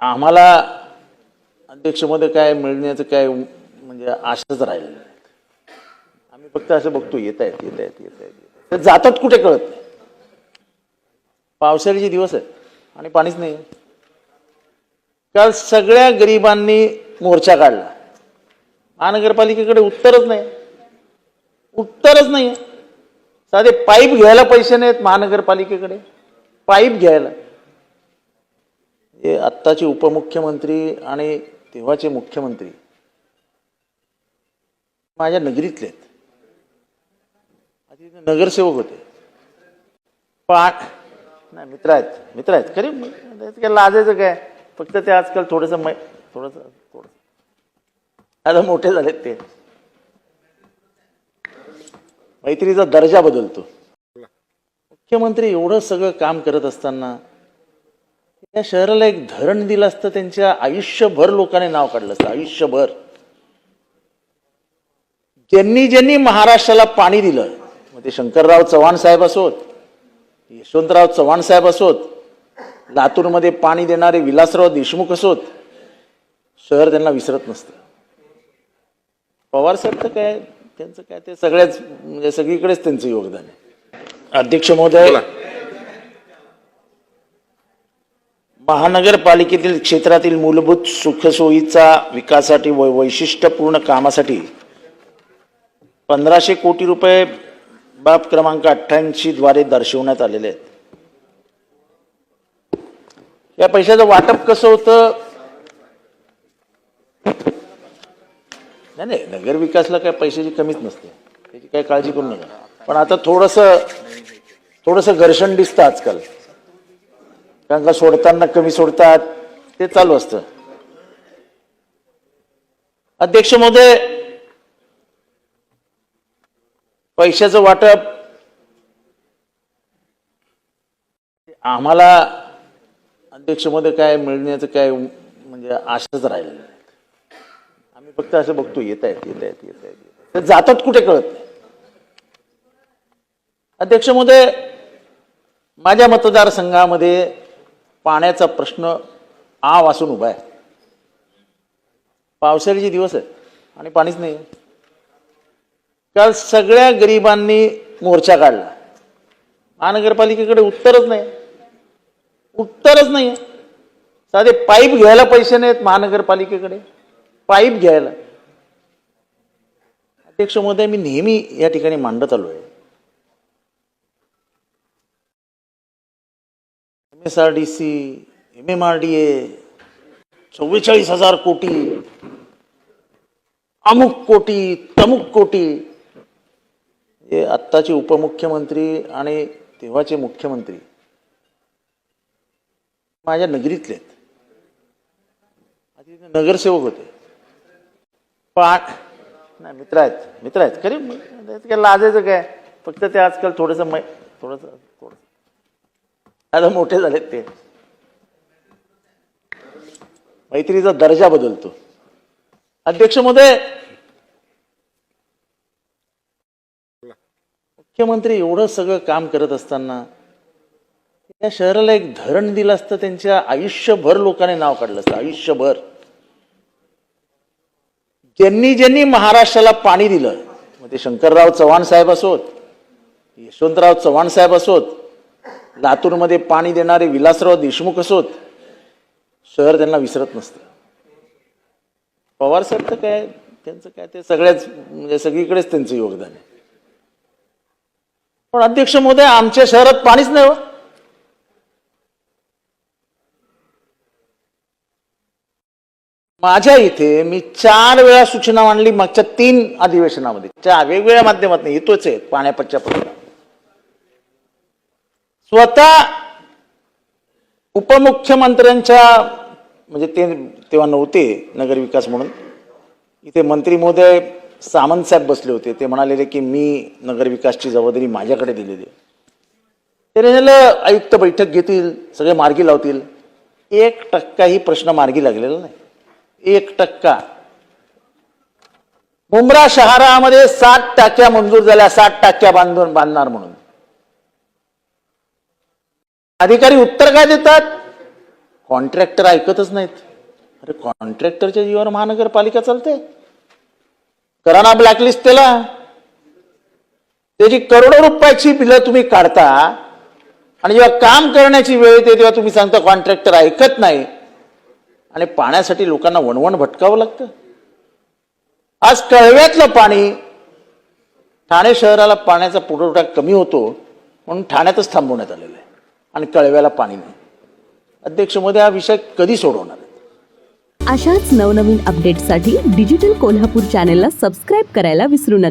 आम्हाला अध्यक्षमध्ये काय मिळण्याचं काय म्हणजे आशाच राहिलेलं आम्ही फक्त असं बघतो येत आहेत येत आहेत येत आहेत ते जातात कुठे कळत नाही. पावसाळ्याचे दिवस आहेत आणि पाणीच नाही. काल सगळ्या गरिबांनी मोर्चा काढला. महानगरपालिकेकडे उत्तरच नाही. उत्तरच नाही. साधे पाईप घ्यायला पैसे नाहीत महानगरपालिकेकडे. पाईप घ्यायला. हे आत्ताचे उपमुख्यमंत्री आणि तेव्हाचे मुख्यमंत्री माझ्या नगरीतले आहेत. नगरसेवक होते. पाक नाही मित्र आहेत. मित्र आहेत. खरी काय लाजायचं काय? फक्त ते आजकाल थोडंसं मै थोडंसं थोडस. आता मोठे झालेत ते. मैत्रीचा दर्जा बदलतो. मुख्यमंत्री एवढं सगळं काम करत असताना त्या शहराला एक धरण दिलं असतं त्यांच्या आयुष्यभर लोकांनी नाव काढलं असतं आयुष्यभर. ज्यांनी ज्यांनी महाराष्ट्राला पाणी दिलं मग ते शंकरराव चव्हाण साहेब असोत यशवंतराव चव्हाण साहेब असोत लातूरमध्ये पाणी देणारे विलासराव देशमुख असोत शहर त्यांना विसरत नसतं. पवार साहेब तर काय त्यांचं काय ते सगळ्याच म्हणजे सगळीकडेच त्यांचं योगदान आहे. अध्यक्ष महोदय महानगरपालिकेतील क्षेत्रातील मूलभूत सुखसोयीचा विकासासाठी व वैशिष्ट्यपूर्ण कामासाठी पंधराशे कोटी रुपये बाब क्रमांक अठ्ठ्याऐंशी द्वारे दर्शवण्यात आलेले आहेत. या पैशाचं वाटप कसं होतं? नाही नाही नगर विकासला काय पैशाची कमीच नसते. त्याची काही काळजी करू नका. पण आता थोडंसं थोडंसं घर्षण दिसतं आजकाल. कारण का सोडताना कमी सोडतात ते चालू असतं. अध्यक्ष महोदय पैशाचं वाटप आम्हाला अध्यक्ष महोदय काय मिळण्याचं काय म्हणजे आशाच राहिलेलं नाही. आम्ही फक्त असं बघतो येत आहेत येत आहेत येत आहेत ते जातात कुठे कळत नाही. अध्यक्ष महोदय माझ्या मतदारसंघामध्ये पाण्याचा प्रश्न आ वासून उभा आहे. पावसाळ्याचे दिवस आहेत आणि पाणीच नाही. काल सगळ्या गरिबांनी मोर्चा काढला. महानगरपालिकेकडे उत्तरच नाही. उत्तरच नाही. साधे पाईप घ्यायला पैसे नाहीत महानगरपालिकेकडे. पाईप घ्यायला. अध्यक्ष महोदय मी नेहमी या ठिकाणी मांडत आलो आहे M S R D C M M R D A चव्वेचाळीस हजार कोटी अमुक कोटी तमुक कोटी हे आत्ताचे उपमुख्यमंत्री आणि तेव्हाचे मुख्यमंत्री माझ्या नगरीतले आहेत. आधी नगरसेवक होते. पा नाही मित्र आहेत मित्र आहेत. खरी लाजायचं काय? फक्त ते आजकाल थोडंसं मै थोडंसं थोडंसं आता मोठे झालेत ते. मैत्रीचा दर्जा बदलतो. अध्यक्षमध्ये मुख्यमंत्री एवढं सगळं काम करत असताना त्या शहराला एक धरण दिलं असतं त्यांच्या आयुष्यभर लोकांनी नाव काढलं असतं आयुष्यभर. ज्यांनी ज्यांनी महाराष्ट्राला पाणी दिलं मग ते शंकरराव चव्हाण साहेब असोत यशवंतराव चव्हाण साहेब असोत लातूरमध्ये पाणी देणारे विलासराव देशमुख असोत शहर त्यांना विसरत नसतं. पवार साहेब तर काय त्यांचं काय ते सगळ्याच म्हणजे सगळीकडेच त्यांचं योगदान आहे. पण अध्यक्ष महोदय आमच्या शहरात पाणीच नाही हो. माझ्या इथे मी चार वेळा सूचना मांडली मागच्या तीन अधिवेशनामध्ये. चार वेगवेगळ्या माध्यमातून येतोच आहे पाण्यापच्च्या प्रश्न स्वतः उपमुख्यमंत्र्यांच्या म्हणजे ते तेव्हा नव्हते नगरविकास म्हणून इथे मंत्री महोदय सामंतसाहेब बसले होते. ते म्हणालेले की मी नगरविकासची जबाबदारी माझ्याकडे दिलेली आहे. ते झालं आयुक्त बैठक घेतील सगळे मार्गी लावतील. एक टक्काही प्रश्न मार्गी लागलेला नाही. एक टक्का. मुंब्रा शहरामध्ये सात टाक्या मंजूर झाल्या सात टाक्या बांधून बांधणार म्हणून. अधिकारी उत्तर काय देतात? कॉन्ट्रॅक्टर ऐकतच नाहीत. अरे कॉन्ट्रॅक्टरच्या जीवावर महानगरपालिका चालते. करा ना ब्लॅकलिस्ट त्याला. त्याची करोडो रुपयाची बिलं तुम्ही काढता आणि जेव्हा काम करण्याची वेळ येते तेव्हा तुम्ही सांगता कॉन्ट्रॅक्टर ऐकत नाही. आणि पाण्यासाठी लोकांना वणवण भटकावं लागतं. आज कळव्यातलं पाणी ठाणे शहराला पाण्याचा पुरवठा कमी होतो म्हणून ठाण्यातच थांबवण्यात आलेलं आहे. आणि कळव्याला पाणी नाही. अध्यक्ष मोदी हा विषय कधी सोडवणार? अशाच नवनवीन अपडेटसाठी डिजिटल कोल्हापूर चॅनेलला सबस्क्राईब करायला विसरू नका.